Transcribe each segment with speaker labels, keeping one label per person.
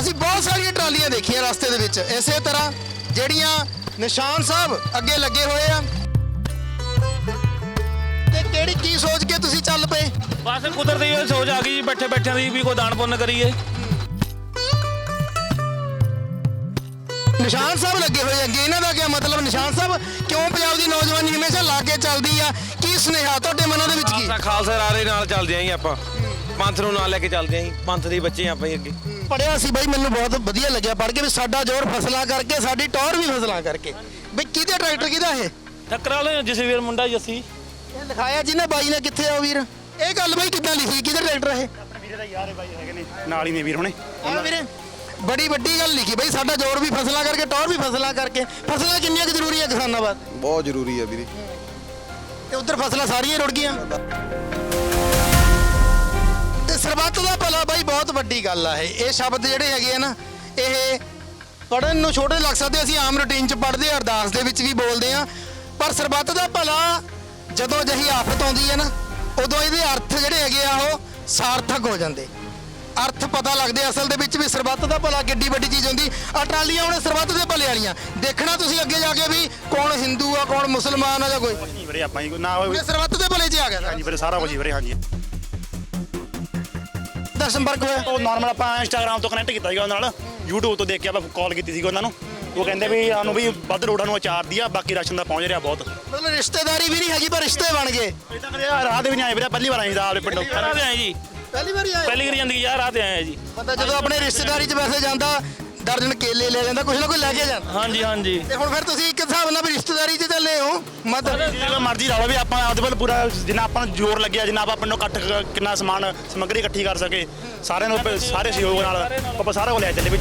Speaker 1: ਅਸੀਂ ਬਹੁਤ ਸਾਰੀਆਂ ਟਰਾਲੀਆਂ ਦੇਖੀਆਂ ਰਸਤੇ ਦੇ ਵਿੱਚ। ਇਸੇ ਤਰ੍ਹਾਂ ਜਿਹੜੀਆਂ ਨਿਸ਼ਾਨ ਸਾਹਿਬ ਅੱਗੇ ਲੱਗੇ ਹੋਏ ਆ। ਤੇ ਕਿਹੜੀ ਕੀ ਸੋਚ ਕੇ ਤੁਸੀਂ ਚੱਲ ਪਏ?
Speaker 2: ਬਸ ਕੁਦਰਤੀ ਇਹ ਸੋਚ ਆ ਗਈ ਜੀ ਬੈਠੇ ਬੈਠਿਆਂ ਦੀ ਵੀ ਕੋਈ ਦਾਨ ਪੁੰਨ ਕਰੀਏ।
Speaker 1: ਨਿਸ਼ਾਨ ਸਾਹਿਬ ਲੱਗੇ ਹੋਏ ਅੱਗੇ ਇਹਨਾਂ ਦਾ ਕੀ ਮਤਲਬ? ਨਿਸ਼ਾਨ ਸਾਹਿਬ ਕਿਉਂ ਪੰਜਾਬ ਦੀ ਨੌਜਵਾਨੀ ਹਮੇਸ਼ਾ ਲਾ ਕੇ ਚੱਲਦੀ ਆ? ਕੀ ਸੁਨੇਹਾ ਤੁਹਾਡੇ ਮਨਾਂ ਦੇ ਵਿੱਚ ਕੀ?
Speaker 3: ਖਾਲਸਾ ਖਾਲਸਾ ਰਾਰੇ ਨਾਲ ਚੱਲਦੇ ਆਂ ਜੀ ਆਪਾਂ। ਪੰਥ ਨੂੰ ਨਾਲ ਲੈ ਕੇ ਚੱਲਦੇ ਆਂ ਜੀ। ਪੰਥ ਦੇ ਬੱਚੇ ਆਂ ਆਪਾਂ ਜੀ ਅੱਗੇ।
Speaker 1: ਪੜਿਆ ਸੀ ਬਾਈ ਮੈਨੂੰ ਬਹੁਤ ਵਧੀਆ ਲੱਗਿਆ ਪੜ੍ਹ ਕੇ ਵੀ ਸਾਡਾ ਜ਼ੋਰ ਫਸਲਾਂ ਕਰਕੇ ਸਾਡੀ ਟੌਰ ਵੀ ਫਸਲਾਂ ਕਰਕੇ। ਬਈ ਕਿਹਦੇ ਟਰੈਕਟਰ ਕਿਹਦਾ ਇਹ?
Speaker 2: ਟੱਕਰ ਵਾਲੇ ਜਸਵੀਰ ਮੁੰਡਾ ਜੀ ਅਸੀਂ।
Speaker 1: ਇਹ ਲਿਖਾਇਆ ਜਿਹਨੇ ਬਾਈ ਨੇ ਕਿੱਥੇ ਆ ਉਹ ਵੀਰ? ਇਹ ਗੱਲ ਬਾਈ ਕਿੱਦਾਂ ਲਿਖੀ ਕਿਹਦਾ ਟਰੈਕਟਰ ਇਹ?
Speaker 4: ਵੀਰੇ ਦਾ ਯਾਰ ਹੈ ਬਾਈ ਹੈਗੇ ਨੇ। ਨਾਲ ਹੀ ਨੇ ਵੀਰ ਹੁਣੇ।
Speaker 1: ਹਾਂ ਵੀਰੇ ਬੜੀ ਵੱਡੀ ਗੱਲ ਲਿਖੀ ਬਈ ਸਾਡਾ ਜ਼ੋਰ ਵੀ ਫਸਲਾਂ ਕਰਕੇ ਟੌਰ ਵੀ ਫਸਲਾਂ ਕਰਕੇ। ਫਸਲਾਂ ਕਿੰਨੀਆਂ ਕੁ ਜ਼ਰੂਰੀ ਆ ਕਿਸਾਨਾਂ ਵਾਸਤੇ
Speaker 5: ਬਹੁਤ ਜ਼ਰੂਰੀ ਆ ਵੀਰੇ।
Speaker 1: ਤੇ ਉਧਰ ਫਸਲਾਂ ਸਾਰੀਆਂ ਰੁੜ ਗਈਆਂ। ਸਰਬੱਤ ਦਾ ਭਲਾ ਬਾਈ ਬਹੁਤ ਵੱਡੀ ਗੱਲ ਆ ਇਹ। ਇਹ ਸ਼ਬਦ ਜਿਹੜੇ ਹੈਗੇ ਆ ਨਾ ਇਹ ਪੜਨ ਨੂੰ ਛੋਟੇ ਲੱਗ ਸਕਦੇ ਅਸੀਂ ਆਮ ਰੁਟੀਨ ਚ ਪੜ੍ਹਦੇ ਆ ਅਰਦਾਸ ਦੇ ਵਿੱਚ ਵੀ ਬੋਲਦੇ ਆ। ਪਰ ਸਰਬੱਤ ਦਾ ਭਲਾ ਜਦੋਂ ਜਹੀ ਆਫਤ ਆਉਂਦੀ ਹੈ ਨਾ ਉਦੋਂ ਇਹਦੇ ਅਰਥ ਜਿਹੜੇ ਹੈਗੇ ਆ ਉਹ ਸਾਰਥਕ ਹੋ ਜਾਂਦੇ। ਅਰਥ ਪਤਾ ਲੱਗਦੇ ਅਸਲ ਦੇ ਵਿੱਚ ਵੀ ਸਰਬੱਤ ਦਾ ਭਲਾ ਕਿੱਡੀ ਵੱਡੀ ਚੀਜ਼ ਹੁੰਦੀ। ਆ ਟਰਾਲੀਆਂ ਹੁਣ ਸਰਬੱਤ ਦੇ ਭਲੇ ਵਾਲੀਆਂ। ਦੇਖਣਾ ਤੁਸੀਂ ਅੱਗੇ ਜਾ ਕੇ ਵੀ ਕੌਣ ਹਿੰਦੂ ਆ ਕੌਣ ਮੁਸਲਮਾਨ ਆ ਜਾਂ ਕੋਈ।
Speaker 4: ਨਹੀਂ ਵੀਰੇ ਆਪਾਂ ਹੀ ਨਾ ਹੋਵੇ
Speaker 1: ਸਰਬੱਤ ਦੇ ਭਲੇ 'ਚ ਆ ਗਿਆ।
Speaker 4: ਹਾਂਜੀ ਵੀਰੇ ਸਾਰਾ ਕੁਝ ਵੀਰੇ ਹਾਂਜੀ।
Speaker 1: ਦਾ ਸੰਪਰਕ ਹੋਇਆ।
Speaker 4: ਉਹ ਨਾਰਮਲ ਆਪਾਂ ਇੰਸਟਾਗ੍ਰam ਤੋਂ ਕਨੈਕਟ ਕੀਤਾ ਸੀਗਾ ਉਹਨਾਂ ਨਾਲ। YouTube ਤੋਂ ਦੇਖ ਕੇ ਆਪਾਂ ਕਾਲ ਕੀਤੀ ਸੀਗੀ ਉਹਨਾਂ ਨੂੰ। ਉਹ ਕਹਿੰਦੇ ਵੀ ਸਾਨੂੰ ਵੀ ਵੱਧ ਰੋਡਾਂ ਨੂੰ ਅਚਾਰ ਦਿਆ ਬਾਕੀ ਰਾਸ਼ਨ ਦਾ ਪਹੁੰਚ ਰਿਹਾ ਬਹੁਤ।
Speaker 1: ਮਤਲਬ ਰਿਸ਼ਤੇਦਾਰੀ ਵੀ ਨਹੀਂ ਹੈਗੀ ਪਰ ਰਿਸ਼ਤੇ ਬਣ ਗਏ।
Speaker 4: ਇਦਾਂ ਕਦੇ ਰਾਹ ਦੇ ਵੀ ਨਹੀਂ ਆਏ ਵੀਰੇ ਪਹਿਲੀ ਵਾਰ ਆਏ ਦਾ ਆਪਣੇ ਪਿੰਡੋਂ।
Speaker 2: ਰਾਹ ਤੇ ਆਏ ਜੀ।
Speaker 1: ਪਹਿਲੀ ਵਾਰੀ ਆਏ
Speaker 2: ਪਹਿਲੀ ਵਾਰੀ ਜ਼ਿੰਦਗੀ ਯਾਰ ਰਾਹ ਤੇ ਆਏ ਜੀ।
Speaker 1: ਬੰਦਾ ਜਦੋਂ ਆਪਣੇ ਰਿਸ਼ਤੇਦਾਰੀ 'ਚ ਵੈਸੇ ਜਾਂਦਾ ਦਰਜਨ ਕੇਲੇ ਲੈ ਜਾਂਦਾ ਕੁਛ ਨਾ ਕੋਈ ਲੈ ਕੇ ਜਾਂਦਾ।
Speaker 2: ਹਾਂਜੀ ਹਾਂਜੀ।
Speaker 1: ਤੇ ਹੁਣ ਫਿਰ ਤੁਸੀਂ ਇੱਕ ਹਿਸਾਬ ਨਾਲ ਵੀ ਰਿਸ਼ਤੇਦਾਰੀ 'ਚ ਚੱਲੇ ਹੋ ਮਤ
Speaker 4: ਜਿਵੇਂ ਮਰਜ਼ੀ ਲਾ ਲਓ ਵੀ ਆਪਾਂ ਆਪਦੇ ਵੱਲ ਪੂਰਾ ਜਿੰਨਾ ਆਪਾਂ ਨੂੰ ਜ਼ੋਰ ਲੱਗਿਆ ਜਿੰਨਾ ਆਪਾਂ ਪਿੰਡੋਂ ਕੱਟ ਕਿੰਨਾ ਸਮਾਨ ਸਮੱਗਰੀ ਇਕੱਠੀ ਕਰ ਸਕੇ ਸਾਰਿਆਂ ਨੂੰ ਸਾਰੇ ਸਹਿਯੋਗ ਨਾਲ ਆਪਾਂ ਸਾਰਾ ਕੁਝ ਲੈ ਚੱਲੇ ਵੀ।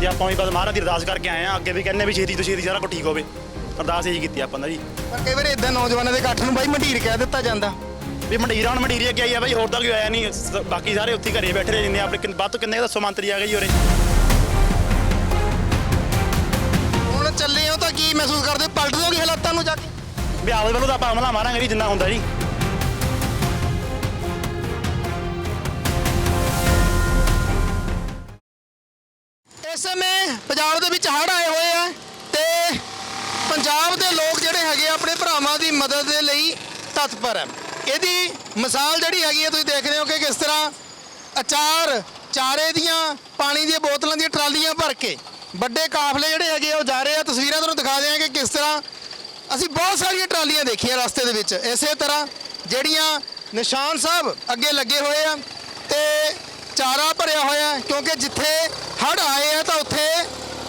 Speaker 4: ਜੇ ਆਪਾਂ ਵੀ ਬਸ ਮਹਾਰਾਜ ਦੀ ਅਰਦਾਸ ਕਰਕੇ ਆਏ ਆ ਅੱਗੇ ਵੀ ਕਹਿੰਦੇ ਵੀ ਛੇਤੀ ਤੋਂ ਛੇਤੀ ਸਾਰਾ ਕੁਝ ਠੀਕ ਹੋਵੇ। ਅਰਦਾਸ ਇਹੀ ਕੀਤੀ ਆਪਾਂ ਨੇ ਜੀ
Speaker 1: ਪਰ ਕਈ ਵਾਰ ਇਦਾਂ ਨੌਜਵਾਨਾਂ ਦੇ ਇਕੱਠ ਨੂੰ ਬਾਈ ਮੰਡੀਰ ਕਹਿ ਦਿੱਤਾ ਜਾਂਦਾ।
Speaker 4: ਵੀ ਮੰਡੀਰਾਂ ਹੁਣ ਮੰਡੀਰੀ ਅੱਗੇ ਆਈ ਆ ਬਾਈ ਹੋਰ ਤਾਂ ਕੋਈ ਆਇਆ ਨਹੀਂ। ਸ- ਬਾਕੀ ਸਾਰੇ ਉੱਥੇ ਹੀ ਘਰੇ ਬੈਠੇ ਰਹੇ ਜਿੰਨੇ ਆਪਣੇ ਕਿੰਨ- ਵੱਧ ਤੋਂ ਕਿੰਨੇ ਦੱਸੋ ਮੰਤਰੀ ਆ ਗਏ ਜੀ ਉਰੇ।
Speaker 1: ਹੁਣ ਚੱਲੇ ਹੋ ਤਾਂ ਕੀ ਮਹਿਸੂਸ ਕਰਦੇ ਹੋ? ਪਲਟ ਦੋਗੇ ਹਾਲਾਤਾਂ ਨੂੰ ਜਾ ਕੇ?
Speaker 4: ਵੀ ਆਪਦੇ ਵੱਲੋਂ ਤਾਂ ਆਪਾਂ ਹਮਲਾ ਮਾਰਾਂਗੇ ਜੀ ਜਿੰਨਾ ਹੁੰਦਾ ਜੀ।
Speaker 1: ਇਸ ਸਮੇਂ ਪੰਜਾਬ ਦੇ ਵਿੱਚ ਹੜ੍ਹ ਆਏ ਹੋਏ ਆ ਤੇ ਪੰਜਾਬ ਦੇ ਲੋਕ ਜਿਹੜੇ ਹੈਗੇ ਆ ਆਪਣੇ ਭਰਾਵਾਂ ਦੀ ਮਦਦ ਦੇ ਲਈ ਤਤਪਰ ਹੈ ਇਹਦੀ ਮਿਸਾਲ ਜਿਹੜੀ ਹੈਗੀ ਹੈ ਤੁਸੀਂ ਦੇਖ ਰਹੇ ਹੋ ਕਿ ਕਿਸ ਤਰ੍ਹਾਂ ਅਚਾਰ, ਚਾਰੇ ਦੀਆਂ, ਪਾਣੀ ਦੀਆਂ ਬੋਤਲਾਂ ਦੀਆਂ ਟਰਾਲੀਆਂ ਭਰ ਕੇ ਵੱਡੇ ਕਾਫਲੇ ਜਿਹੜੇ ਹੈਗੇ ਆ, ਉਹ ਜਾ ਰਹੇ ਆ। ਤਸਵੀਰਾਂ ਤੁਹਾਨੂੰ ਦਿਖਾ ਦਿਆਂ ਕਿ ਕਿਸ ਤਰ੍ਹਾਂ ਅਸੀਂ ਬਹੁਤ ਸਾਰੀਆਂ ਟਰਾਲੀਆਂ ਦੇਖੀਆਂ ਰਸਤੇ ਦੇ ਵਿੱਚ। ਇਸੇ ਤਰ੍ਹਾਂ ਜਿਹੜੀਆਂ ਨਿਸ਼ਾਨ ਸਾਹਿਬ ਅੱਗੇ ਲੱਗੇ ਹੋਏ ਆ ਤੇ ਚਾਰਾ ਭਰਿਆ ਹੋਇਆ, ਕਿਉਂਕਿ ਜਿੱਥੇ ਹੜ੍ਹ ਆਏ ਆ ਤਾਂ ਉੱਥੇ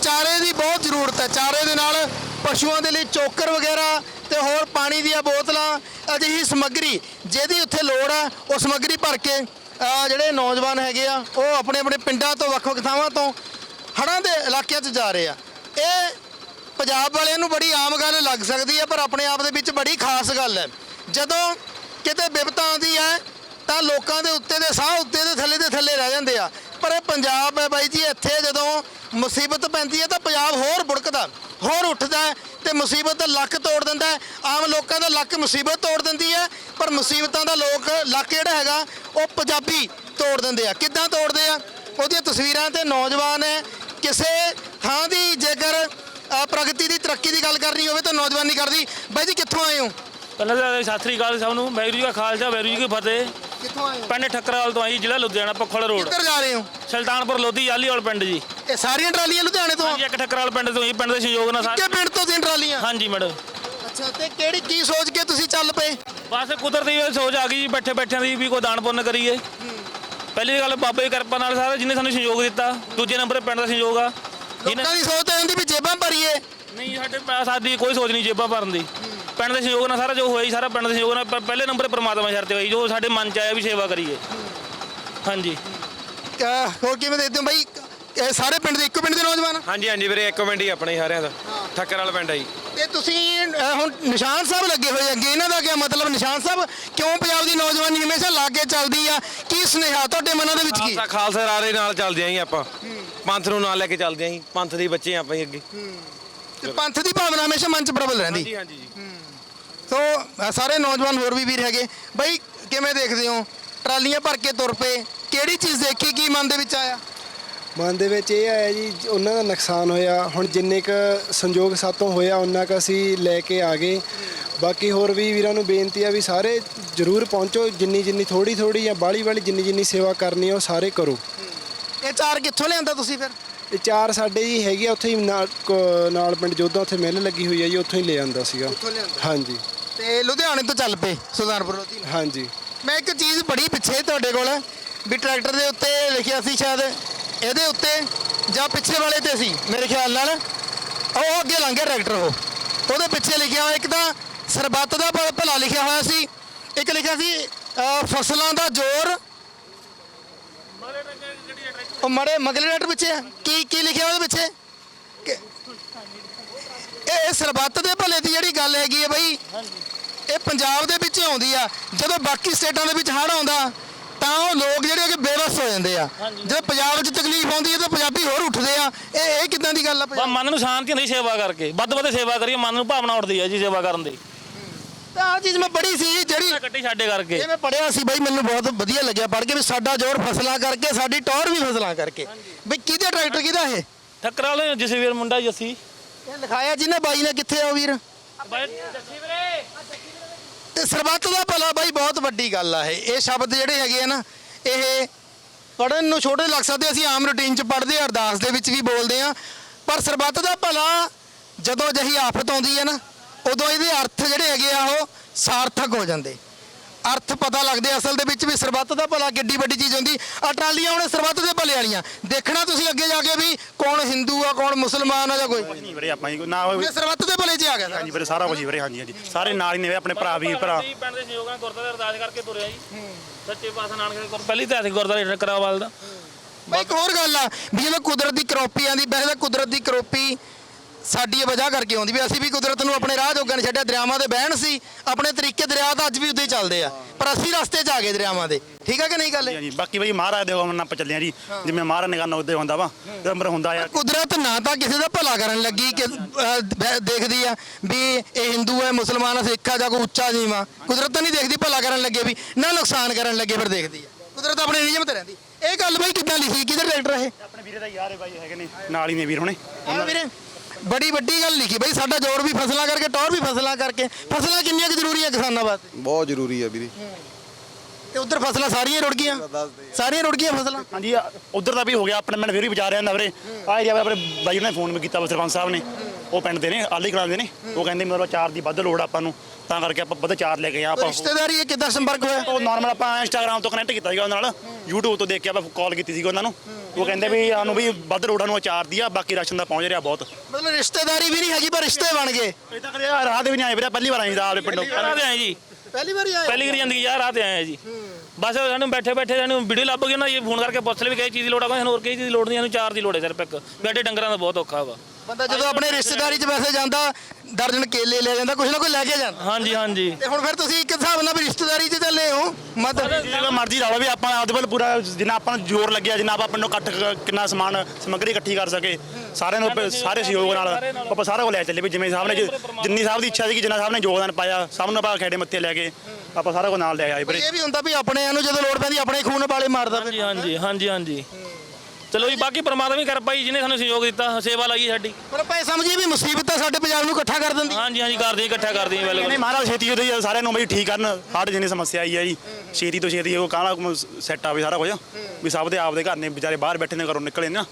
Speaker 1: ਚਾਰੇ ਦੀ ਬਹੁਤ ਜ਼ਰੂਰਤ ਹੈ। ਚਾਰੇ ਦੇ ਨਾਲ ਪਸ਼ੂਆਂ ਦੇ ਲਈ ਚੋਕਰ ਵਗੈਰਾ ਤੇ ਹੋਰ ਪਾਣੀ ਦੀਆਂ ਬੋਤਲਾਂ ਅਜਿਹੀ ਸਮੱਗਰੀ ਜਿਹਦੀ ਉੱਥੇ ਲੋੜ ਆ, ਉਹ ਸਮੱਗਰੀ ਭਰ ਕੇ ਜਿਹੜੇ ਨੌਜਵਾਨ ਹੈਗੇ ਆ, ਉਹ ਆਪਣੇ ਆਪਣੇ ਪਿੰਡਾਂ ਤੋਂ ਵੱਖ-ਵੱਖ ਥਾਵਾਂ ਤੋਂ ਹੜ੍ਹਾਂ ਦੇ ਇਲਾਕਿਆਂ 'ਚ ਜਾ ਰਹੇ ਆ। ਇਹ ਪੰਜਾਬ ਵਾਲਿਆਂ ਨੂੰ ਬੜੀ ਆਮ ਗੱਲ ਲੱਗ ਸਕਦੀ ਹੈ ਪਰ ਆਪਣੇ ਆਪ ਦੇ ਵਿੱਚ ਬੜੀ ਖਾਸ ਗੱਲ ਹੈ। ਜਦੋਂ ਕਿਤੇ ਬਿਪਤਾ ਆਉਂਦੀ ਹੈ, ਤਾਂ ਲੋਕਾਂ ਦੇ ਉੱਤੇ ਦੇ ਸਾਹ ਉੱਤੇ ਦੇ ਥੱਲੇ ਦੇ ਥੱਲੇ ਰਹਿ ਜਾਂਦੇ ਆ। ਪਰ ਇਹ ਪੰਜਾਬ ਹੈ ਬਾਈ ਜੀ, ਇੱਥੇ ਜਦੋਂ ਮੁਸੀਬਤ ਪੈਂਦੀ ਹੈ ਤਾਂ ਪੰਜਾਬ ਹੋਰ ਬੁੜਕਦਾ, ਹੋਰ ਉੱਠਦਾ ਹੈ ਤੇ ਮੁਸੀਬਤ ਦਾ ਲੱਕ ਤੋੜ ਦਿੰਦਾ ਆਮ ਲੋਕਾਂ ਦਾ ਲੱਕ ਮੁਸੀਬਤ ਤੋੜ ਦਿੰਦੀ ਹੈ, ਪਰ ਮੁਸੀਬਤਾਂ ਦਾ ਲੋਕ, ਲੱਕ ਜਿਹੜਾ ਹੈਗਾ, ਉਹ ਪੰਜਾਬੀ ਤੋੜ ਦਿੰਦੇ ਆ। ਕਿੱਦਾਂ ਤੋੜਦੇ ਆ? ਉਹਦੀਆਂ ਤਸਵੀਰਾਂ ਤੇ ਨੌਜਵਾਨ ਹੈ, ਕਿਸੇ ਥਾਂ ਦੀ ਜੇਕਰ ਪ੍ਰਗਤੀ ਦੀ ਤਰੱਕੀ ਦੀ ਗੱਲ ਕਰਨੀ ਹੋਵੇ ਤਾਂ ਨੌਜਵਾਨ ਨਹੀਂ ਕਰਦੀ। ਬਾਈ ਜੀ, ਕਿੱਥੋਂ ਆਏ ਹੋ?
Speaker 2: ਪਹਿਲਾਂ ਤਾਂ ਸਤਿ ਸ੍ਰੀ ਅਕਾਲ ਸਭ ਨੂੰ ਵੈਗਰੂ ਜੀ ਕਾ ਖਾਲਸਾ ਵੈਗਰੂ ਜੀ ਕੀ ਫਤਿਹ।
Speaker 1: ਕਿੱਥੋਂ ਆਏ ਹੋ?
Speaker 2: ਪਿੰਡ ਠੱਕਰਾਲ ਤੋਂ ਆਈ ਜ਼ਿਲ੍ਹਾ ਲੁਧਿਆਣਾ ਪਖਲ ਰੋਡ।
Speaker 1: ਕਿੱਧਰ ਜਾ ਰਹੇ ਹੋ?
Speaker 2: ਸੁਲਤਾਨਪੁਰ ਲੋਧੀ ਆਲੀਵਾਲ ਪਿੰਡ ਜੀ।
Speaker 1: ਇਹ ਸਾਰੀਆਂ ਟਰਾਲੀਆਂ ਲੁਧਿਆਣੇ ਤੋਂ?
Speaker 2: ਹਾਂਜੀ ਇੱਕ ਠੱਕਰਾਲ ਪਿੰਡ ਤੋਂ ਹੀ ਪਿੰਡ ਦੇ ਸਹਿਯੋਗ ਨਾਲ ਸਾਰੇ
Speaker 1: ਪਿੰਡ ਤੋਂ ਤਿੰਨ ਟਰਾਲੀਆਂ?
Speaker 2: ਹਾਂਜੀ ਮੈਡਮ।
Speaker 1: ਅੱਛਾ ਤੇ ਕਿਹੜੀ ਕੀ ਸੋਚ ਕੇ ਤੁਸੀਂ ਚੱਲ ਪਏ?
Speaker 2: ਬਸ ਕੁਦਰਤੀ ਇਹ ਸੋਚ ਆ ਗਈ ਜੀ ਬੈਠੇ ਬੈਠਿਆਂ ਦੀ ਵੀ ਕੋਈ ਦਾਨ ਪੁੰਨ ਕਰੀਏ। ਪਹਿਲੀ ਗੱਲ ਬਾਬੇ ਦੀ ਕਿਰਪਾ ਨਾਲ ਸਾਰੇ ਜਿਹਨੇ ਸਾਨੂੰ ਸਹਿਯੋਗ ਦਿੱਤਾ ਦੂਜੇ ਨੰਬਰ ਤੇ ਪਿੰਡ ਦਾ ਸਹਿਯੋਗ ਆ। ਜਿਹਨੇ
Speaker 1: ਲੋਕਾਂ ਦੀ ਸੋਚ ਤਾਂ ਹੁੰਦੀ ਵੀ ਜੇਬਾਂ ਭਰੀਏ।
Speaker 2: ਨਹੀਂ ਸਾਡੇ ਪੈ- ਸਾਡੀ ਕੋਈ ਸੋਚ ਨਹੀਂ ਜੇਬਾਂ ਭਰਨ ਦੀ। ਪਿੰਡ ਦੇ ਸਹਿਯੋਗ ਨਾਲ ਸਾਰਾ ਜੋ ਹੋਇਆ ਜੀ ਸਾਰਾ ਪਿੰਡ ਦੇ ਸਹਿਯੋਗ ਨਾਲ ਪ- ਪਹਿਲੇ ਨੰਬਰ ਤੇ ਪ੍ਰਮਾਤਮਾ ਸ਼ਰਤ ਹੋਈ ਜੋ ਸਾਡੇ ਮਨ ਚ ਆਇਆ ਵੀ ਸੇਵਾ ਕਰੀਏ। ਹਾਂਜੀ।
Speaker 1: ਅ, ਹੋਰ ਕਿਵੇਂ ਦੇਖਦੇ ਹੋ ਬਾਈ? ਇਹ ਸਾਰੇ ਪਿੰਡ ਦੇ ਇੱਕੋ ਪਿੰਡ ਦੇ ਨੌਜਵਾਨ? ਆ?
Speaker 3: ਹਾਂਜੀ ਹਾਂਜੀ ਵੀਰੇ ਇੱਕ ਮਿੰਟ ਹੀ ਆਪਣੇ ਹੀ ਸਾਰਿਆਂ ਦਾ। ਠੱਕਰ ਵਾਲਾ ਪਿੰਡ ਆ ਜੀ।
Speaker 1: ਤੇ ਤੁਸੀਂ ਹੁਣ ਨਿਸ਼ਾਨ ਸਾਹਿਬ ਲੱਗੇ ਹੋਏ ਅੱਗੇ ਇਹਨਾਂ ਦਾ ਕੀ ਮਤਲਬ? ਨਿਸ਼ਾਨ ਸਾਹਿਬ ਕਿਉਂ ਪੰਜਾਬ ਦੀ ਨੌਜਵਾਨੀ ਹਮੇਸ਼ਾ ਲਾ ਕੇ ਚੱਲਦੀ ਆ? ਕੀ ਸੁਨੇਹਾ ਤੁਹਾਡੇ ਮਨਾਂ ਦੇ ਵਿੱਚ ਕੀ?
Speaker 3: ਖਾਲਸਾ ਖਾਲਸਾ ਰਾਰੇ ਨਾਲ ਚੱਲਦੇ ਆਂ ਜੀ ਆਪਾਂ। ਪੰਥ ਨੂੰ ਨਾਲ ਲੈ ਕੇ ਚੱਲਦੇ ਆਂ ਜੀ। ਪੰਥ ਦੇ ਬੱਚੇ ਆਂ ਆਪਾਂ ਜੀ ਅੱਗੇ।
Speaker 1: ਤੇ ਪੰਥ ਦੀ ਭਾਵਨਾ ਹਮੇਸ਼ਾ ਮਨ ਚ ਪ੍ਰਬਲ ਰਹਿੰਦੀ।
Speaker 3: ਹਾਂਜੀ ਹਾਂਜੀ ਜੀ।
Speaker 1: ਸੋ ਅ, ਸਾਰੇ ਨੌਜਵਾਨ ਹੋਰ ਵੀ ਵੀਰ ਹੈਗੇ। ਬਾਈ ਕਿਵੇਂ ਦੇਖਦੇ ਹੋ? ਟਰਾਲੀਆਂ ਭਰ ਕੇ ਤੁਰ ਪਏ। ਕਿਹੜੀ ਚੀਜ਼ ਦੇਖੀ? ਕੀ ਮਨ ਦੇ ਵਿੱਚ ਆਇਆ?
Speaker 5: ਮਨ ਦੇ ਵਿੱਚ ਇਹ ਆਇਆ ਜੀ ਉਹਨਾਂ ਦਾ ਨੁਕਸਾਨ ਹੋਇਆ। ਹੁਣ ਜਿੰਨੇ ਕ ਸੰਯੋਗ ਸਾਤੋਂ ਹੋਇਆ ਉਹਨਾਂ ਕ ਅਸੀਂ ਲੈ ਕੇ ਆ ਗਏ। ਬਾਕੀ ਹੋਰ ਵੀ ਵੀਰਾਂ ਨੂੰ ਬੇਨਤੀ ਆ ਵੀ ਸਾਰੇ ਜਰੂਰ ਪਹੁੰਚੋ। ਜਿੰਨੀ ਜਿੰਨੀ ਥੋੜੀ ਥੋੜੀ ਜਾਂ ਬਾਲੀ ਬਾਲੀ ਜਿੰਨੀ ਜਿੰਨੀ ਸੇਵਾ ਕਰਨੀ ਆ ਉਹ ਸਾਰੇ ਕਰੋ।
Speaker 1: ਇਹ ਚਾਰ ਕਿੱਥੋਂ ਲਿਆਂਦਾ ਤੁਸੀਂ ਫਿਰ?
Speaker 5: ਇਹ ਚਾਰ ਸਾਡੇ ਜੀ ਹੈਗੇ ਆ ਉੱਥੇ ਹੀ ਨਾਲ ਕ- ਨਾਲ ਪਿੰਡ ਜੋਧਾ ਉੱਥੇ ਮਿਲ ਲੱਗੀ ਹੋਈ ਆ ਜੀ ਉੱਥੋਂ ਹੀ ਲੈ ਆਂਦਾ ਸੀਗਾ।
Speaker 1: ਉੱਥੋਂ ਲਿਆਂਦਾ
Speaker 5: ਹਾਂਜੀ।
Speaker 1: ਤੇ ਲੁਧਿਆਣੇ ਤੋਂ ਚੱਲ ਪਏ ਸੁਲਤਾਨਪੁਰ ਲੋਧੀ ਨੂੰ।
Speaker 5: ਹਾਂਜੀ।
Speaker 1: ਮੈਂ ਇੱਕ ਚੀਜ਼ ਬੜੀ ਪਿੱਛੇ ਤੁਹਾਡੇ ਕੋਲ ਵੀ ਟਰੈਕਟਰ ਦੇ ਉੱਤੇ ਲਿਖਿਆ ਸੀ ਸ਼ਾਇਦ ਇਹਦੇ ਉੱਤੇ ਜਾਂ ਪਿੱਛੇ ਵਾਲੇ ਤੇ ਸੀ ਮੇਰੇ ਖਿਆਲ ਨਾਲ। ਉਹ ਅੱਗੇ ਲੰਘ ਗਿਆ ਟਰੈਕਟਰ ਉਹ। ਉਹਦੇ ਪਿੱਛੇ ਲਿਖਿਆ ਹੋਇਆ ਇੱਕ ਤਾਂ ਸਰਬੱਤ ਦਾ ਭਲ- ਭਲਾ ਲਿਖਿਆ ਹੋਇਆ ਸੀ ਇੱਕ ਲਿਖਿਆ ਸੀ ਅਹ, ਫਸਲਾਂ ਦਾ ਜ਼ੋਰ। ਉਹ ਮੜੇ ਮਗਲੇ ਟਰੈਕਟਰ ਪਿੱਛੇ ਆ? ਕੀ ਕੀ ਲਿਖਿਆ ਉਹਦੇ ਪਿੱਛੇ? ਕਿ- ਇਹ ਇਹ ਸਰਬੱਤ ਦੇ ਭਲੇ ਦੀ ਜਿਹੜੀ ਗੱਲ ਹੈਗੀ ਹੈ ਬਈ ਇਹ ਪੰਜਾਬ ਦੇ ਵਿੱਚ ਆਉਂਦੀ ਆ। ਜਦੋਂ ਬਾਕੀ ਸਟੇਟਾਂ ਦੇ ਵਿੱਚ ਹੜ੍ਹ ਆਉਂਦਾ ਤਾਂ ਉਹ ਲੋਕ ਜਿਹੜੇ ਕਿ ਬੇਵਸ ਹੋ ਜਾਂਦੇ ਆ। ਜਦੋਂ ਪੰਜਾਬ 'ਚ ਤਕਲੀਫ ਆਉਂਦੀ ਹੈ ਤਾਂ ਪੰਜਾਬੀ ਹੋਰ ਉੱਠਦੇ ਆ। ਇਹ ਇਹ ਕਿਦਾਂ ਦੀ ਗੱਲ ਆ
Speaker 2: ਬਸ
Speaker 1: ਪੰਜਾਬ?
Speaker 2: ਮਨ ਨੂੰ ਸ਼ਾਂਤੀ ਹੁੰਦੀ ਸੇਵਾ ਕਰਕੇ। ਵੱਧ ਵੱਧ ਸੇਵਾ ਕਰੀਏ ਮਨ ਨੂੰ ਭਾਵਨਾ ਉੱਠਦੀ ਹੈ ਜੀ ਸੇਵਾ ਕਰਨ ਦੀ।
Speaker 1: ਤਾਂ ਆ ਚੀਜ਼ ਮੈਂ ਪੜ੍ਹੀ ਸੀ ਜਿਹੜੀ
Speaker 2: ਕੱਟੀ ਛਾਡੇ ਕਰਕੇ?
Speaker 1: ਇਹ ਮੈਂ ਪੜਿਆ ਸੀ ਬਈ ਮੈਨੂੰ ਬਹੁਤ ਵਧੀਆ ਲੱਗਿਆ ਪੜ੍ਹ ਕੇ ਵੀ ਸਾਡਾ ਜ਼ੋਰ ਫਸਲਾਂ ਕਰਕੇ ਸਾਡੀ ਟੌਰ ਵੀ ਫਸਲਾਂ ਕਰਕੇ। ਬਈ ਕਿਹਦੇ ਟਰੈਕਟਰ ਕਿਹਦਾ ਇਹ?
Speaker 2: ਠੱਕਰ ਵਾਲੇ ਜਿਸ ਵੀਰ ਮੁੰਡਾ ਜੱਸੀ
Speaker 1: ਇਹ ਲਿਖਾਇਆ ਜਿਹਨੇ ਬਾਈ ਨੇ ਕਿੱਥੇ ਆ ਉਹ ਵੀਰ?
Speaker 2: ਜੱਸੀ ਵੀਰੇ
Speaker 1: ਤੇ ਸਰਬੱਤ ਦਾ ਭਲਾ ਬਾਈ ਬਹੁਤ ਵੱਡੀ ਗੱਲ ਆ ਇਹ। ਇਹ ਸ਼ਬਦ ਜਿਹੜੇ ਹੈਗੇ ਆ ਨਾ ਇਹ ਪੜਨ ਨੂੰ ਛੋਟੇ ਲੱਗ ਸਕਦੇ ਅਸੀਂ ਆਮ ਰੁਟੀਨ ਚ ਪੜ੍ਹਦੇ ਆ ਅਰਦਾਸ ਦੇ ਵਿੱਚ ਵੀ ਬੋਲਦੇ ਆ। ਪਰ ਸਰਬੱਤ ਦਾ ਭਲਾ ਜਦੋਂ ਜਹੀ ਆਫਤ ਆਉਂਦੀ ਹੈ ਨਾ ਉਦੋਂ ਇਹਦੇ ਅਰਥ ਜਿਹੜੇ ਹੈਗੇ ਆ ਉਹ ਸਾਰਥਕ ਹੋ ਜਾਂਦੇ। ਅਰਥ ਪਤਾ ਲੱਗਦੇ ਅਸਲ ਦੇ ਵਿੱਚ ਵੀ ਸਰਬੱਤ ਦਾ ਭਲਾ ਕਿੱਡੀ ਵੱਡੀ ਚੀਜ਼ ਹੁੰਦੀ। ਆ ਟਰਾਲੀਆਂ ਹੁਣ ਸਰਬੱਤ ਦੇ ਭਲੇ ਵਾਲੀਆਂ। ਦੇਖਣਾ ਤੁਸੀਂ ਅੱਗੇ ਜਾ ਕੇ ਵੀ ਕੌਣ ਹਿੰਦੂ ਆ ਕੌਣ ਮੁਸਲਮਾਨ ਆ ਜਾਂ ਕੋਈ।
Speaker 4: ਨਹੀਂ ਵੀਰੇ ਆਪਾਂ ਜੀ ਨਾ
Speaker 1: ਇਹ ਸਰਬੱਤ ਦੇ ਭਲੇ 'ਚ ਆ ਗਿਆ ਸਾਰਾ।
Speaker 4: ਹਾਂਜੀ ਵੀਰੇ ਸਾਰਾ ਕੁਝ ਵੀਰੇ ਹਾਂਜੀ ਹਾਂਜੀ। ਸਾਰੇ ਨਾਲ ਹੀ ਨੇ ਆਪਣੇ ਭਰਾ ਵੀਰ ਭਰਾ।
Speaker 2: ਪਿੰਡ ਦੇ ਸਹਿਯੋਗਾਂ ਗੁਰਦੁਆਰੇ ਅਰਦਾਸ ਕਰਕੇ ਤੁਰਿਆ ਜੀ। ਸੱਚੇ ਪਾਤਸ਼ਾਹ ਨਾਨਕ ਦੇ ਗੁਰ ਪਹਿਲੀ ਤਾਂ ਗੁਰਦੁਆਰੇ ਠੱਕਰਾਵਾਲ ਦਾ।
Speaker 1: ਬਈ ਇੱਕ ਹੋਰ ਗੱਲ ਆ ਵੀ ਜਦੋਂ ਕੁਦਰਤ ਦੀ ਕਰੋਪੀ ਆਂਦੀ ਵੈਸੇ ਤਾਂ ਕੁਦਰਤ ਦੀ ਕਰੋਪੀ ਸਾਡੀ ਇਹ ਵਜ੍ਹਾ ਕਰਕੇ ਆਉਂਦੀ ਵੀ ਅਸੀਂ ਵੀ ਕੁਦਰਤ ਨੂੰ ਆਪਣੇ ਰਾਹ ਜੋਗਾ ਨਹੀਂ ਛੱਡਿਆ ਦਰਿਆਵਾਂ ਦੇ ਬਹਿਣ ਸੀ ਆਪਣੇ ਤਰੀਕੇ ਦਰਿਆ ਤਾਂ ਅੱਜ ਵੀ ਹੀ ਚੱਲਦੇ ਆ ਪਰ ਅਸੀਂ ਰਸਤੇ 'ਚ ਆ ਗਏ ਦਰਿਆਵਾਂ ਦੇ ਠੀਕ ਆ ਕਿ ਨਹੀਂ ਗੱਲ?
Speaker 4: ਹਾਂਜੀ ਬਾਕੀ ਬਈ ਮਹਾਰਾਜ ਦੇ ਹੁਕਮ ਨਾਲ ਜੀ ਜਿਵੇਂ ਮਹਾਰਾਜ ਨੇ ਕਰਨਾ ਉਦੋਂ ਹੁੰਦਾ ਵਾ ਤੇ ਅੰਮ੍ਰਿਤ ਹੁੰਦਾ ਆ।
Speaker 1: ਕੁਦਰਤ ਨਾ ਤਾਂ ਕਿਸੇ ਦਾ ਭਲਾ ਕਰਨ ਲੱਗੀ ਕਿ ਦੇਖਦੀ ਆ ਵੀ ਇਹ ਹਿੰਦੂ ਹੈ ਮੁਸਲਮਾਨ ਹੈ ਸਿੱਖ ਆ ਜਾਂ ਕੋਈ ਉੱਚਾ ਨੀਵਾਂ ਕੁਦਰਤ ਤਾਂ ਨਹੀਂ ਦੇਖਦੀ ਭਲਾ ਕਰਨ ਲੱਗੇ ਵੀ ਨਾ ਨੁਕਸਾਨ ਕਰਨ ਲੱਗੇ ਫਿਰ ਦੇਖਦੀ ਆ। ਕੁਦਰਤ ਆਪਣੇ ਨਿਯਮ ਤੇ ਰਹਿੰਦੀ। ਇਹ ਗੱਲ ਬਈ ਕਿੱਦਾਂ ਲਿਖੀ ਕਿਹਦੇ ਟਰੈਕਟਰ ਇਹ?
Speaker 4: ਆਪਣੇ ਵੀਰੇ ਦਾ ਯਾਰ ਹੈ ਬਾਈ ਹੈਗੇ ਨੇ ਨਾਲ ਹੀ ਨੇ ਵੀਰ ਹੁਣੇ।
Speaker 1: ਵੀਰੇ। ਬੜੀ ਵੱਡੀ ਗੱਲ ਲਿਖੀ ਬਈ, ਸਾਡਾ ਜ਼ੋਰ ਵੀ ਫਸਲਾਂ ਕਰਕੇ, ਟੌਰ ਵੀ ਫਸਲਾਂ ਕਰਕੇ। ਫਸਲਾਂ ਕਿੰਨੀਆਂ ਕੁ ਜ਼ਰੂਰੀ ਆ ਕਿਸਾਨਾਂ ਵਾਸਤੇ?
Speaker 6: ਬਹੁਤ ਜ਼ਰੂਰੀ ਆ ਵੀਰੇ।
Speaker 1: ਤੇ ਉਧਰ ਫਸਲਾਂ ਸਾਰੀਆਂ ਰੁੜ ਗਈਆਂ? ਸਾਰੀਆਂ ਰੁੜ ਗਈਆਂ ਫਸਲਾਂ?
Speaker 4: ਹਾਂਜੀ ਉਧਰ ਦਾ ਵੀ ਹੋ ਗਿਆ ਆਪਣੇ ਪਿੰਡ ਫਿਰ ਵੀ ਵਿਚਾਰ ਰਿਹਾ ਨਾ ਵੀਰੇ। ਆ ਏਰੀਆ ਆਪਣੇ ਬਾਈ ਨੇ ਫੋਨ ਵੀ ਕੀਤਾ ਵਾ ਸਰਪੰਚ ਸਾਹਿਬ ਨੇ। ਉਹ ਪਿੰਡ ਦੇ ਨੇ ਆਲੀ ਕਲਾਉਂਦੇ ਨੇ। ਉਹ ਕਹਿੰਦੇ ਮਤਲਬ ਚਾਰ ਦੀ ਵੱਧ ਲੋੜ ਆਪਾਂ ਨੂੰ। ਤਾਂ ਕਰਕੇ ਆਪਾਂ ਵੱਧ ਚਾਰ ਲੈ ਕੇ ਆ ਆਪਾਂ
Speaker 1: ਰਿਸ਼ਤੇਦਾਰੀ ਇਹ ਕਿੱਦਾਂ ਸੰਪਰਕ ਹੋਇਆ?
Speaker 4: ਉਹ ਨਾਰਮਲ ਆਪਾਂ ਇੰਸਟਾਗ੍ਰam ਤੋਂ ਕਨੈਕਟ ਕੀਤਾ ਸੀਗਾ ਉਹਨਾਂ ਨਾਲ। YouTube ਤੋਂ ਦੇਖ ਕੇ ਆਪਾਂ ਕਾਲ ਕੀਤੀ ਸੀਗੀ ਉਹਨਾਂ ਨੂੰ। ਉਹ ਕਹਿੰਦੇ ਵੀ ਸਾਨੂੰ ਵੀ ਵੱਧ ਲੋੜਾਂ ਨੂੰ ਚਾਰ ਦੀ ਆ ਬਾਕੀ ਰਾਸ਼ਨ ਦਾ ਪਹੁੰਚ ਰਿਹਾ ਬਹੁਤ।
Speaker 1: ਮਤਲਬ ਰਿਸ਼ਤੇਦਾਰੀ ਵੀ ਨਹੀਂ ਹੈਗੀ ਪਰ ਰਿਸ਼ਤੇ ਬਣ ਗਏ।
Speaker 4: ਇਹ ਤਾਂ ਕਦੇ ਰਾਹ ਦੇ ਵੀ ਨਹੀਂ ਆਏ ਵੀਰੇ ਪਹਿਲੀ ਵਾਰ ਆਏ ਦਾ ਆਪਣੇ ਪਿੰਡੋਂ।
Speaker 2: ਰਾਹ ਤੇ ਆਏ ਜੀ।
Speaker 1: ਪਹਿਲੀ ਵਾਰੀ ਆਏ
Speaker 2: ਪਹਿਲੀ ਵਾਰੀ ਜ਼ਿੰਦਗੀ ਯਾਰ ਰਾਹ ਤੇ ਆਏ ਆ ਜੀ। ਬਸ ਸਾਨੂੰ ਬੈਠੇ ਬੈਠੇ ਸਾਨੂੰ ਵੀਡੀਓ ਲੱਭ ਗਈ ਨਾ, ਇਹ ਫੋਨ ਕਰਕੇ ਪੁੱਛ ਲੈ ਵੀ ਕਿਹੜੀ ਚੀਜ਼ ਦੀ ਲੋੜ ਆ ਕੋਈ ਸਾਨੂੰ ਹੋਰ ਕਿਹੜੀ ਚੀਜ਼ ਦੀ ਲੋੜ ਨਹੀਂ ਸਾਨੂੰ ਚਾਰ ਦੀ ਲੋੜ ਹੈ ਸਿਰਫ ਇੱਕ। ਬੈਠੇ ਡੰਗਰਾਂ ਦਾ ਬਹੁਤ ਔਖਾ ਵਾ।
Speaker 1: ਬੰਦਾ ਜਦੋਂ ਆਪਣੇ ਰਿਸ਼ਤੇਦਾਰੀ 'ਚ ਵੈਸੇ ਜਾਂਦਾ ਦਰਜਨ ਕੇਲੇ ਲੈ ਜਾਂਦਾ ਕੁਛ ਨਾ ਕੋਈ ਲੈ ਕੇ ਜਾਂਦਾ।
Speaker 2: ਹਾਂਜੀ ਹਾਂਜੀ।
Speaker 1: ਤੇ ਹੁਣ ਫਿਰ ਤੁਸੀਂ ਇੱਕ ਹਿਸਾਬ ਨਾਲ ਵੀ ਰਿਸ਼ਤੇਦਾਰੀ 'ਚ ਚੱਲੇ ਹੋ ਮਤ
Speaker 4: ਜਿਵੇਂ ਮਰਜ਼ੀ ਲਾ ਲਓ ਵੀ ਆਪਾਂ ਆਪਦੇ ਵੱਲ ਪੂਰਾ ਜਿੰਨਾ ਆਪਾਂ ਨੂੰ ਜ਼ੋਰ ਲੱਗਿਆ ਜਿੰਨਾ ਆਪਾਂ ਪਿੰਡੋਂ ਇਕੱਠ ਕ- ਕਿੰਨਾ ਸਮਾਨ ਸਮੱਗਰੀ ਇਕੱਠੀ ਕਰ ਸਕੇ ਸਾਰਿਆਂ ਨੂੰ ਆਪਾਂ- ਸਾਰੇ ਸਹਿਯੋਗ ਨਾਲ ਆਪਾਂ ਸਾਰਾ ਕੁਝ ਲੈ ਚੱਲੇ ਵੀ ਜਿਵੇਂ ਸਾਹਿਬ ਨੇ ਜਿ- ਜਿੰਨੀ ਸਾਹਿਬ ਦੀ ਇੱਛਾ ਸੀ ਕਿ ਜਿੰਨਾ ਸਾਹਿਬ ਨੇ ਯੋਗਦਾਨ ਪਾਇਆ ਸਭ ਨੂੰ ਆਪਾਂ ਖੇੜੇ ਮੱਥੇ ਲੈ ਕੇ ਆਪਾਂ ਸਾਰਾ ਕੁਝ ਨਾਲ ਲੈ ਆਏ ਵੀਰੇ।
Speaker 1: ਇਹ ਵੀ ਹੁੰਦਾ ਵੀ ਆਪਣੇ ਨੂੰ ਜਦੋਂ ਲੋੜ ਪੈਂਦੀ ਆਪਣੇ ਖੂਨ ਵਾਲੇ ਮਾਰਦਾ ਫਿਰ।
Speaker 2: ਹਾਂਜੀ ਹਾਂਜੀ ਹਾਂਜੀ ਹਾਂਜੀ। ਚਲੋ ਜੀ ਬਾਕੀ ਪਰਮਾਤਮਾ ਵੀ ਕਰ ਪਾਈ ਜਿਹਨੇ ਸਾਨੂੰ ਸਹਿਯੋਗ ਦਿੱਤਾ ਸੇਵਾ ਲਾਈ ਸਾਡੀ।
Speaker 1: ਪਰ ਇਹ ਸਮਝੀਏ ਵੀ ਮੁਸੀਬਤ ਤਾਂ ਸਾਡੇ ਪੰਜਾਬ ਨੂੰ ਇਕੱਠਾ ਕਰ ਦਿੰਦੀ।
Speaker 2: ਹਾਂਜੀ ਹਾਂਜੀ ਕਰਦੇ ਜੀ, ਇਕੱਠਾ ਕਰਦੇ ਜੀ
Speaker 4: ਨਹੀਂ
Speaker 2: ਬਿਲਕੁਲ
Speaker 4: ਮਹਾਰਾਜ ਛੇਤੀ ਉਹਦੇ ਹੀ ਸਾਰਿਆਂ ਨੂੰ ਬਈ ਠੀਕ ਕਰਨ। ਹਰ ਜਿੰਨੀ ਸਮੱਸਿਆ ਆਈ ਹੈ ਜੀ ਛੇਤੀ ਤੋਂ ਛੇਤੀ ਉਹ ਕਾਹਲਾ ਸੈੱਟ ਆਵੇ ਸਾਰਾ ਕੁਝ। ਵੀ ਸਭ ਦੇ ਆਪਦੇ ਘਰ ਨੇ ਵਿਚਾਰੇ ਬਾਹਰ ਬੈਠੇ ਨੇ ਘਰੋਂ ਨਿਕਲੇ ਨਾ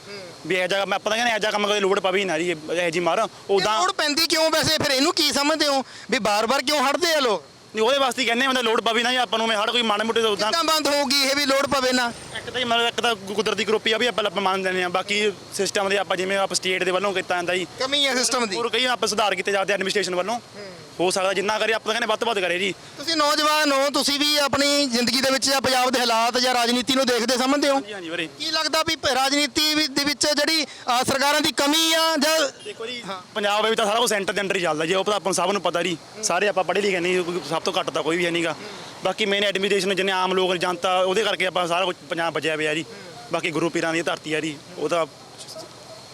Speaker 4: ਵੀ ਇਹ ਜਗ੍ਹਾ ਮੈਂ ਆਪਾਂ ਤਾਂ ਕਹਿੰਦੇ ਇਹ ਜਗ੍ਹਾ ਕੰਮ ਕਦੇ ਲੋੜ ਪਵੇ ਨਾ ਜੀ ਇਹ ਜੀ ਮਾਰ। ਉਦਾਂ
Speaker 1: ਲੋੜ ਪੈਂਦੀ ਕਿਉਂ ਵੈਸੇ? ਫਿਰ ਇਹਨੂੰ ਕੀ ਸਮਝਦੇ ਹੋ? ਵੀ ਬਾਰ-ਬਾਰ ਕਿਉਂ ਹਟਦੇ ਆ ਲੋਕ?
Speaker 4: ਨਹੀਂ ਉਹਦੇ ਵਾਸਤੇ ਹੀ ਕਹਿੰਦੇ ਹੁੰਦੇ ਲੋੜ ਪਵੇ ਨਾ ਜੀ ਆਪਾਂ ਨੂੰ ਮੈਂ ਹੜ ਕੋਈ ਮਾੜੇ ਮੋਟੇ ਉਦਾਂ
Speaker 1: ਕਿੱਦਾਂ ਬੰਦ ਹੋਊਗੀ ਇਹ ਵੀ ਲੋੜ ਪਵੇ ਨਾ।
Speaker 4: ਤਾਂ ਜੀ ਮਤਲਬ ਇੱਕ ਤਾਂ ਕੁਦਰਤੀ ਕਰੋਪੀ ਆ ਵੀ ਆਪਾਂ ਆਪਾਂ ਮੰਨ ਲੈਂਦੇ ਆ ਬਾਕੀ ਸਿਸਟਮ ਦੇ ਆਪਾਂ ਜਿਵੇਂ ਆਪਾਂ ਸਟੇਟ ਦੇ ਵੱਲੋਂ ਕੀਤਾ ਜਾਂਦਾ ਜੀ।
Speaker 1: ਕਮੀ ਹੈ ਸਿਸਟਮ ਦੀ।
Speaker 4: ਹੋਰ ਕਈ ਆਪਾਂ ਸੁਧਾਰ ਕੀਤੇ ਜਾਂਦੇ ਐਡਮਿਨਿਸਟ੍ਰੇਸ਼ਨ ਵੱਲੋਂ। ਹੋ। ਸਕਦਾ ਜਿੰਨਾ ਕਰੇ ਆਪਾਂ ਤਾਂ ਕਹਿੰਦੇ ਵੱਧ ਤੋਂ ਵੱਧ ਕਰੇ ਜੀ।
Speaker 1: ਤੁਸੀਂ ਨੌਜਵਾਨ ਹੋ ਤੁਸੀਂ ਵੀ ਆਪਣੀ ਜ਼ਿੰਦਗੀ ਦੇ ਵਿੱਚ ਜਾਂ ਪੰਜਾਬ ਦੇ ਹਾਲਾਤ ਜਾਂ ਰਾਜਨੀਤੀ ਨੂੰ ਦੇਖਦੇ ਸਮਝਦੇ ਹੋ?
Speaker 4: ਜੀ ਹਾਂਜੀ ਵੀਰੇ।
Speaker 1: ਕੀ ਲੱਗਦਾ ਵੀ ਰਾਜਨੀਤੀ ਵੀ- ਦੇ ਵਿੱਚ ਜਿਹੜੀ ਸਰਕਾਰਾਂ ਦੀ ਕਮੀ ਆ ਜਾਂ
Speaker 4: ਦੇਖੋ ਜੀ ਪੰਜਾਬ ਵਿੱਚ ਤਾਂ ਸਾਰਾ ਕੁਝ ਸੈਂਟਰ ਦੇ ਅੰਡਰ ਹੀ ਚੱਲਦਾ ਜੀ ਉਹ ਤਾਂ ਆਪਾਂ ਨੂੰ ਸਭ ਨੂੰ ਪਤਾ ਜੀ। ਸਾਰੇ ਆਪਾਂ ਪੜ੍ਹੇ ਲਿਖੇ ਨਹੀਂ ਕੋਈ ਸਭ ਤੋਂ ਘੱਟ ਤਾਂ ਕੋਈ ਵੀ ਹੈ ਨਹੀਂਗਾ ਬਾਕੀ ਮੇਨ ਐਡਮਿਨਿਸਟ੍ਰੇਸ਼ਨ ਜਿੰਨੇ ਆਮ ਲੋਕ, ਜਨਤਾ, ਉਹਦੇ ਕਰਕੇ ਆਪਾਂ ਸਾਰਾ ਕੁਝ ਪੰਜਾਬ ਬਚਿਆ ਪਿਆ ਜੀ। ਬਾਕੀ ਗੁਰੂ ਪੀਰਾਂ ਦੀ ਧਰਤੀ ਆ ਜੀ, ਉਹ ਤਾਂ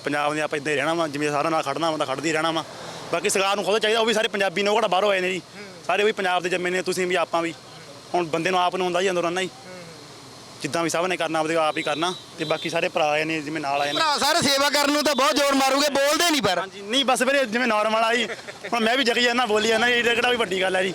Speaker 4: ਪੰਜਾਬ ਦੇ ਆਪਾਂ ਇੱਦਾਂ ਹੀ ਰਹਿਣਾ ਵਾ, ਜਿਵੇਂ ਸਾਰਿਆਂ ਨਾਲ ਖੜਨਾ ਵਾ ਤਾਂ ਖੜਦੀ ਰਹਿਣਾ ਵਾ। ਬਾਕੀ ਸਰਕਾਰ ਨੂੰ ਖੁਦ ਚਾਹੀਦਾ, ਉਹ ਵੀ ਸਾਰੇ ਪੰਜਾਬੀ ਨੇ ਉਹ ਕਿਹੜਾ ਬਾਹਰੋਂ ਆਏ ਨੇ ਜੀ। ਸਾਰੇ ਵੀ ਪੰਜਾਬ ਦੇ ਜੰਮੇ ਨੇ, ਤੁਸੀਂ ਵੀ ਆਪਾਂ ਵੀ। ਹੁਣ ਬੰਦੇ ਨੂੰ ਆਪ ਨੂੰ ਹੁੰਦਾ ਜੀ ਅੰਦਰੋਂ ਨਾ ਜੀ ਜਿੱਦਾਂ ਵੀ ਸਭ ਨੇ ਕਰਨਾ ਆਪਦੇ ਆਪ ਹੀ ਕਰਨਾ ਤੇ ਬਾਕੀ ਸਾਰੇ ਭਰਾ ਆਏ ਨੇ ਜਿਵੇਂ ਨਾਲ ਆਏ ਨੇ।
Speaker 1: ਭਰਾ ਸਾਰੇ ਸੇਵਾ ਕਰਨ ਨੂੰ ਤਾਂ ਬਹੁਤ ਜ਼ੋਰ ਮਾਰੂਗੇ ਬੋਲਦੇ ਨਹੀਂ ਪਰ।
Speaker 4: ਹਾਂਜੀ ਨਹੀਂ ਬਸ ਵੀਰੇ ਜਿਵੇਂ ਨਾਰਮਲ ਆ ਜੀ। ਹੁਣ ਮੈਂ ਵੀ ਜਗੀ ਜਾਂਦਾ ਬੋਲੀ ਜਾਂਦਾ ਇਹ ਕਿਹੜਾ ਵੀ ਵੱਡੀ ਗੱਲ ਹੈ ਜੀ।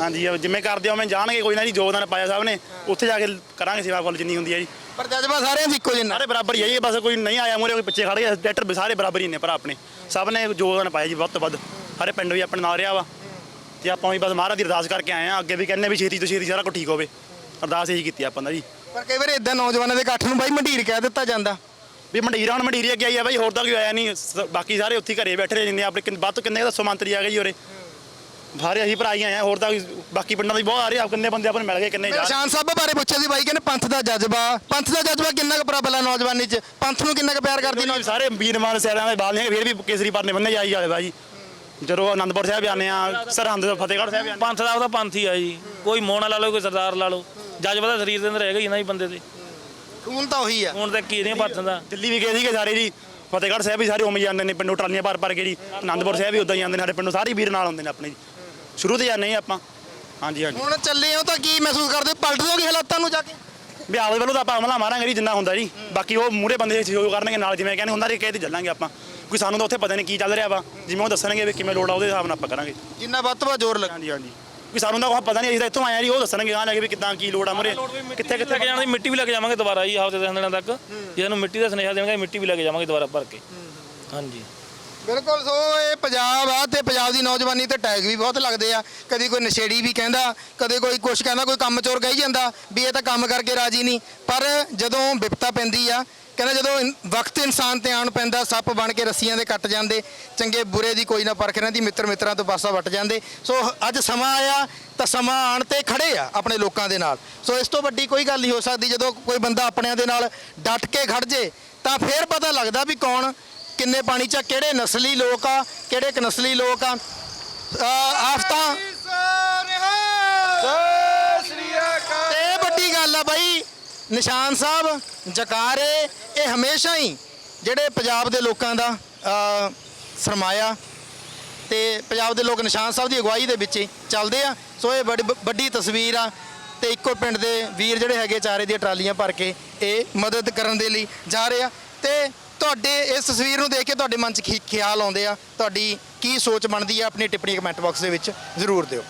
Speaker 4: ਹਾਂਜੀ ਜਿਵੇਂ ਕਰਦੇ ਹੋ ਮੈਂ ਜਾਣਗੇ ਕੋਈ ਨਾ ਜੀ ਯੋਗਦਾਨ ਪਾਇਆ ਸਾਹਿਬ ਨੇ ਉੱਥੇ ਜਾ ਕੇ ਕਰਾਂਗੇ ਸੇਵਾ ਕੋਲ ਜਿੰਨੀ ਹੁੰਦੀ ਹੈ ਜੀ।
Speaker 1: ਪਰ ਜਜ਼ਬਾ ਸਾਰਿਆਂ ਦਾ ਇੱਕੋ ਜਿੰਨਾ
Speaker 4: ਸਾਰੇ ਬਰਾਬਰ ਹੀ ਹੈ ਜੀ ਬਸ ਕੋਈ ਨਹੀਂ ਆਇਆ ਮੂਰੇ ਕੋਈ ਪਿੱਛੇ ਖੜ ਗਿਆ ਡਾਕਟਰ ਸਾਰੇ ਬਰਾਬਰ ਹੀ ਨੇ ਭਰਾ ਆਪਣੇ। ਸਭ ਨੇ ਯੋਗਦਾਨ ਪਾਇਆ ਜੀ ਵੱਧ ਤੋਂ ਵੱਧ। ਸਾਰੇ ਪਿੰਡ ਵੀ ਆਪਣੇ ਨਾਲ ਰਿਹਾ ਵਾ। ਤੇ ਆਪਾਂ ਵੀ ਬਸ ਮਹਾਰਾਜ ਦੀ ਅਰਦਾਸ ਕਰਕੇ ਆਏ ਆ ਅੱਗੇ ਵੀ ਕਹਿੰਨੇ ਵੀ ਛੇਤੀ ਤੋਂ ਛੇਤੀ ਸਾਰਾ ਕੁਝ ਠੀਕ ਹੋਵੇ। ਅਰਦਾਸ ਇਹੀ ਕੀਤੀ ਆਪਾਂ ਦਾ ਜੀ।
Speaker 1: ਪਰ ਕਈ ਵਾਰ ਇਦਾਂ ਨੌਜਵਾਨਾਂ ਦੇ ਇਕੱਠ ਨੂੰ ਬਾਈ ਮੰਡੀਰ ਕਹਿ ਦਿੱਤਾ ਜਾਂਦਾ।
Speaker 4: ਵੀ ਮੰਡੀਰ ਹੁਣ ਮੰਡੀਰ ਅੱਗੇ ਆਈ ਆ ਬਾਈ ਹੋਰ ਤਾਂ ਕੋਈ ਆਇਆ ਨਹੀਂ। ਸ- ਬਾਕੀ ਸਾਰੇ ਉੱਥੇ ਹੀ ਘਰੇ ਬੈਠੇ ਰਹੇ ਜਿੰਨੇ ਆਪਣੇ ਕਿੰਨ- ਵੱਧ ਤੋਂ ਕਿੰਨੇ ਕੁ ਦੱਸੋ ਮੰਤਰੀ ਆ ਗਏ ਜੀ ਉਰੇ। ਸਾਰੇ ਅਸੀਂ ਭਰਾ ਹੀ ਆਏ ਆ ਹੋਰ ਤਾਂ ਕੋਈ- ਬਾਕੀ ਪਿੰਡਾਂ ਦੇ ਵੀ ਬਹੁਤ ਆ ਰਹੇ ਆ ਕਿੰਨੇ ਬੰਦੇ ਆਪਾਂ ਨੂੰ ਮਿਲ ਗਏ ਕਿੰਨੇ ਜਾ
Speaker 1: ਨਿਸ਼ਾਨ ਸਾਹਿਬ ਬਾਰੇ ਪੁੱਛਿਆ ਸੀ ਬਾਈ ਕਹਿੰਦੇ ਪੰਥ ਦਾ ਜਜ਼ਬਾ ਪੰਥ ਦਾ ਜਜ਼ਬਾ ਕਿੰਨਾ ਕੁ ਪ੍ਰਬਲ ਹੈ ਨੌਜਵਾਨੀ 'ਚ? ਪੰਥ ਨੂੰ ਕਿੰਨਾ ਕੁ ਪਿਆਰ ਕਰਦੀ ਨੌ
Speaker 4: ਸਾਰੇ ਵੀਰਮਾਨ ਸਹਿਰਾਂ ਦੇ ਬਾਲ ਨੇ ਫਿਰ ਵੀ ਕੇਸਰੀ ਪਰਨੇ ਬੰਨੇ ਜਾਈ ਜਾਲੇ ਬਾਜੀ ਜਦੋਂ ਆਨੰਦਪੁਰ ਸਾਹਿਬ ਜਾਂਦੇ ਆ ਸਰਹੰਦ ਫਤਿਹਗੜ੍ਹ ਸਾਹਿਬ ਜਾਂਦੇ
Speaker 2: ਪੰਥ ਦਾ ਉਹਦਾ ਪੰਥ ਹੀ ਆ ਜੀ। ਕੋਈ ਮੋਨਾ ਲਾ ਲਓ ਕੋਈ ਸਰਦਾਰ ਲਾ ਲਓ। ਜਜ਼ਬਾ ਤਾਂ ਸਰੀਰ ਦੇ ਅੰਦਰ ਹੈਗਾ ਹੀ ਨਾ ਜੀ ਬੰਦੇ ਦੇ।
Speaker 1: ਖੂਨ ਤਾਂ ਉਹੀ ਆ।
Speaker 2: ਹੁਣ ਤਾਂ ਕੀ ਨਹੀਂ ਪੰਥ ਦਾ।
Speaker 4: ਦਿੱਲੀ ਵੀ ਗਏ ਸੀਗੇ ਸਾਰੇ ਜੀ। ਫਤਿਹਗੜ੍ਹ ਸਾਹਿਬ ਵੀ ਸਾਰੇ ਹੀ ਜਾਂਦੇ ਨੇ ਪਿੰਡੋਂ ਟਰਾਲੀਆਂ ਭਰ ਭਰ ਕੇ ਜੀ। ਆਨੰਦਪੁਰ ਸਾਹਿਬ ਵੀ ਉਦਾਂ ਹੀ ਜਾਂਦੇ ਨੇ ਸਾਡੇ ਪਿੰਡੋਂ ਸਾਰੇ ਵੀਰ ਨਾਲ ਆਉਂਦੇ ਨੇ ਆਪਣੇ ਜੀ। ਸ਼ੁਰੂ ਤੋਂ ਜਾਂਦੇ ਹਾਂ ਆਪਾਂ। ਹਾਂਜੀ ਹਾਂਜੀ।
Speaker 1: ਹੁਣ ਚੱਲੇ ਹੋ ਤਾਂ ਕੀ ਮਹਿਸੂਸ ਕਰਦੇ? ਹੋ? ਪਲਟ ਦੋਗੇ ਹਾਲਾਤਾਂ ਨੂੰ ਜਾ ਕੇ?
Speaker 4: ਵੀ ਆਪਦੇ ਵੱਲੋਂ ਤਾਂ ਆਪਾਂ ਹਮਲਾ ਮਾਰਾਂਗੇ ਜੀ ਜਿੰਨਾ ਹੁੰਦਾ ਜੀ। ਬਾਕੀ ਉਹ ਮੂਰੇ ਬੰਦੇ ਸਹਿਯੋਗ ਕਰਨਗੇ ਨਾਲ ਜਿਵੇਂ ਕਹਿੰਦੇ ਹੁੰਦਾ ਰੇ ਕਹੇ ਤੇ ਚੱਲਾਂਗੇ ਆਪਾਂ। ਕੋਈ ਸਾਨੂੰ ਤਾਂ ਉੱਥੇ ਪਤਾ ਨਹੀਂ ਕੀ ਚੱਲ ਰਿਹਾ ਵਾ। ਜਿਵੇਂ ਉਹ ਦੱਸਣਗੇ ਵੀ ਕਿਵੇਂ ਲੋੜ ਆ ਉਹਦੇ ਹਿਸਾਬ ਨਾਲ ਆਪਾਂ ਕਰਾਂਗੇ।
Speaker 1: ਜਿੰਨਾ ਵੱਧ ਤੋਂ ਵੱਧ ਜ਼ੋਰ ਲੱਗਾ
Speaker 4: ਹਾਂਜੀ ਹਾਂਜੀ। ਕੋਈ ਸਾਨੂੰ ਤਾਂ ਕੋਈ ਪਤਾ ਨਹੀਂ ਅਸੀਂ ਤਾਂ ਇੱਥੋਂ ਆਏ ਆ ਜੀ ਉਹ ਦੱਸਣਗੇ ਗਾਂ ਲੈ ਕੇ ਵੀ ਕਿੱਦਾਂ ਕੀ ਲੋੜ ਆ ਮੂਰੇ। ਕਿੱਥੇ ਕਿੱਥੇ
Speaker 2: ਲੈ ਕੇ ਜਾਣਾ ਦੀ ਮਿੱਟੀ ਵੀ ਲੈ ਕੇ ਜਾਵਾਂਗੇ ਦੁਬਾਰਾ ਜੀ ਹਫ਼ਤੇ ਦਸ ਦਿਨਾਂ ਤੱਕ। ਜੇ ਸਾਨੂੰ ਮਿੱਟੀ ਦਾ ਸੁਨੇਹਾ ਦੇਣਗੇ ਮਿੱਟੀ ਵੀ ਲੈ ਕੇ ਜਾਵਾਂਗੇ ਦੁਬਾਰਾ ਭਰ ਕੇ। ਹਾਂਜੀ।
Speaker 1: ਬਿਲਕੁਲ ਸੋ ਇਹ ਪੰਜਾਬ ਆ ਤੇ ਪੰਜਾਬ ਦੀ ਨੌਜਵਾਨੀ ਤੇ ਟੈਗ ਵੀ ਬਹੁਤ ਲੱਗਦੇ ਆ। ਕਦੀ ਕੋਈ ਨਸ਼ੇੜੀ ਵੀ ਕਹਿੰਦਾ ਕਦੇ ਕੋਈ ਕੁਛ ਕਹਿੰਦਾ ਕੋਈ ਕੰਮ ਚੋਰ ਕਹੀ ਜਾਂਦਾ ਵੀ ਇਹ ਤਾਂ ਕੰਮ ਕਰਕੇ ਰਾਜੀ ਨਹੀਂ। ਪਰ ਜਦੋਂ ਵਿਪਤਾ ਪੈਂਦੀ ਆ ਕਹਿੰਦਾ ਜਦੋਂ ਇਨ- ਵਕਤ ਇਨਸਾਨ ਤੇ ਆਣ ਪੈਂਦਾ ਸੱਪ ਬਣ ਕੇ ਰੱਸੀਆਂ ਦੇ ਕੱਟ ਜਾਂਦੇ ਚੰਗੇ ਬੁਰੇ ਦੀ ਕੋਈ ਨਾ ਪਰਖ ਰਹਿੰਦੀ ਮਿੱਤਰ ਮਿੱਤਰਾਂ ਤੋਂ ਪਾਸਾ ਵੱਟ ਜਾਂਦੇ। ਸੋ ਅੱਜ ਸਮਾਂ ਆਇਆ ਤਾਂ ਸਮਾਂ ਆਣ ਤੇ ਖੜੇ ਆ ਆਪਣੇ ਲੋਕਾਂ ਦੇ ਨਾਲ। ਸੋ ਇਸ ਤੋਂ ਵੱਡੀ ਕੋਈ ਗੱਲ ਨਹੀਂ ਹੋ ਸਕਦੀ ਜਦੋਂ ਕੋਈ ਬੰਦਾ ਆਪਣਿਆਂ ਦੇ ਨਾਲ ਡਟ ਕੇ ਖੜ ਜੇ ਤਾਂ ਫੇਰ ਪਤਾ ਲੱਗਦਾ ਵੀ ਕੌਣ ਕਿੰਨੇ ਪਾਣੀ ਚ ਆ, ਕਿਹੜੇ ਨਸਲੀ ਲੋਕ ਆ ਕਿਹੜੇ ਕ ਨਸਲੀ ਲੋਕ ਆ। ਅਹ ਆਫਤਾਂ। ਤੇ ਇਹ ਵੱਡੀ ਗੱਲ ਆ ਬਾਈ ਨਿਸ਼ਾਨ ਸਾਹਿਬ, ਜਕਾਰੇ, ਇਹ ਹਮੇਸ਼ਾ ਹੀ ਜਿਹੜੇ ਪੰਜਾਬ ਦੇ ਲੋਕਾਂ ਦਾ ਸਰਮਾਇਆ ਤੇ ਪੰਜਾਬ ਦੇ ਲੋਕ ਨਿਸ਼ਾਨ ਸਾਹਿਬ ਦੀ ਅਗਵਾਈ ਦੇ ਵਿੱਚ ਚੱਲਦੇ ਆ। ਸੋ ਇਹ ਬੜੀ ਵੱਡੀ ਤਸਵੀਰ ਆ ਤੇ ਇੱਕੋ ਪਿੰਡ ਦੇ ਵੀਰ ਜਿਹੜੇ ਹੈਗੇ ਚਾਰੇ ਦੀਆਂ ਟਰਾਲੀਆਂ ਭਰ ਕੇ ਇਹ ਮਦਦ ਕਰਨ ਦੇ ਲਈ ਜਾ ਰਹੇ ਆ। ਤੇ ਤੁਹਾਡੇ ਇਸ ਤਸਵੀਰ ਨੂੰ ਦੇਖ ਕੇ ਤੁਹਾਡੇ ਮਨ 'ਚ ਕੀ ਖਿਆਲ ਆਉਂਦੇ ਆ? ਤੁਹਾਡੀ ਕੀ ਸੋਚ ਬਣਦੀ ਆ? ਆਪਣੀ ਟਿੱਪਣੀ ਕਮੈਂਟ ਬਾਕਸ ਦੇ ਵਿੱਚ ਜ਼ਰੂਰ ਦਿਓ।